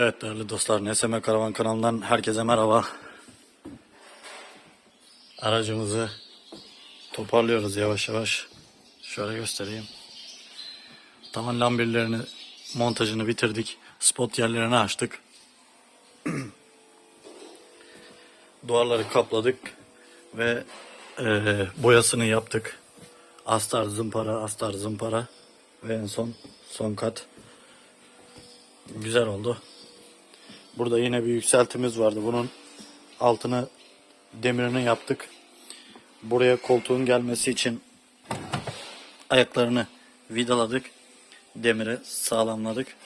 Evet değerli dostlar NSM Karavan kanalından herkese merhaba. Aracımızı toparlıyoruz yavaş yavaş. Şöyle göstereyim. Tavan lambirlerini montajını bitirdik. Spot yerlerini açtık. Duvarları kapladık ve eee, boyasını yaptık. Astar zımpara, astar zımpara ve en son son kat. Güzel oldu. Burada yine bir yükseltimiz vardı. Bunun altını demirini yaptık. Buraya koltuğun gelmesi için ayaklarını vidaladık. Demire sağlamladık.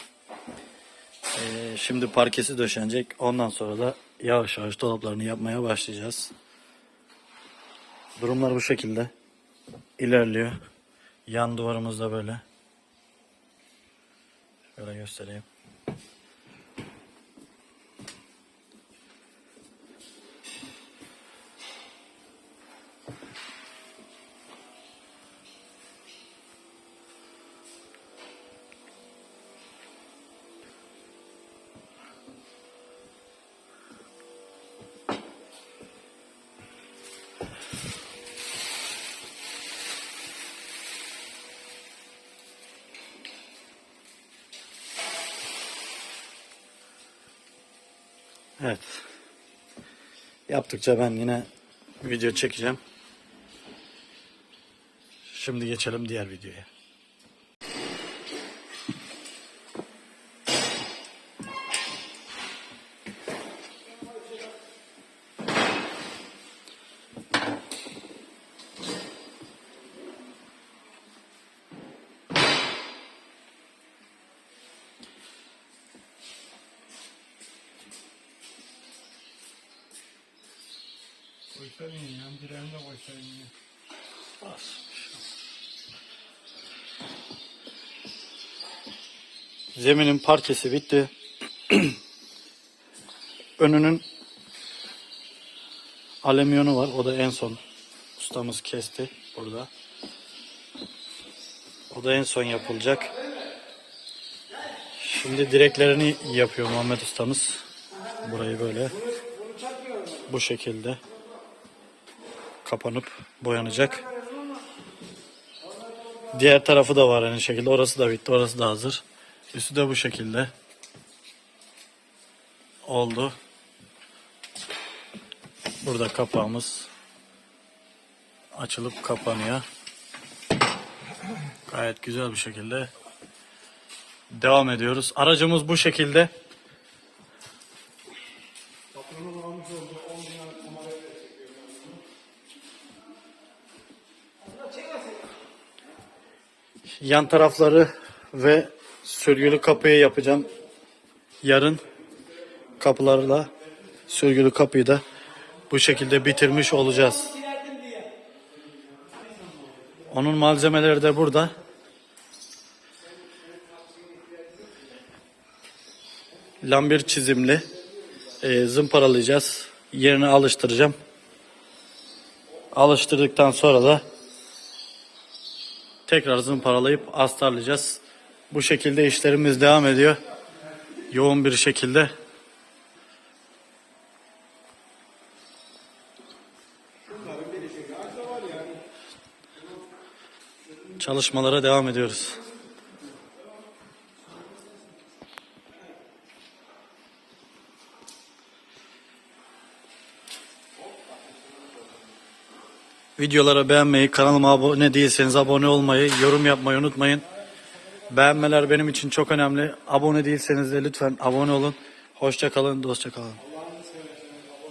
Ee, şimdi parkesi döşenecek. Ondan sonra da yavaş yavaş dolaplarını yapmaya başlayacağız. Durumlar bu şekilde ilerliyor. Yan duvarımız da böyle. Şöyle göstereyim. Evet. Yaptıkça ben yine video çekeceğim. Şimdi geçelim diğer videoya. Koysaydın ya, direğini de koysaydın ya. Zeminin parkesi bitti. Önünün alüminyonu var. O da en son ustamız kesti burada. O da en son yapılacak. Şimdi direklerini yapıyor Muhammed ustamız. Burayı böyle bu şekilde kapanıp boyanacak. Diğer tarafı da var aynı şekilde. Orası da bitti. Orası da hazır. Üstü de bu şekilde. Oldu. Burada kapağımız açılıp kapanıyor. Gayet güzel bir şekilde devam ediyoruz. Aracımız bu şekilde. Patronun almış olduğu 10 bin lira Yan tarafları ve sürgülü kapıyı yapacağım. Yarın kapıları da sürgülü kapıyı da bu şekilde bitirmiş olacağız. Onun malzemeleri de burada. Lambir çizimli. Ee, zımparalayacağız. Yerine alıştıracağım. Alıştırdıktan sonra da tekrar zımparalayıp astarlayacağız. Bu şekilde işlerimiz devam ediyor. Yoğun bir şekilde. Çalışmalara devam ediyoruz. Videolara beğenmeyi, kanalıma abone değilseniz abone olmayı, yorum yapmayı unutmayın. Beğenmeler benim için çok önemli. Abone değilseniz de lütfen abone olun. Hoşça kalın, dostça kalın.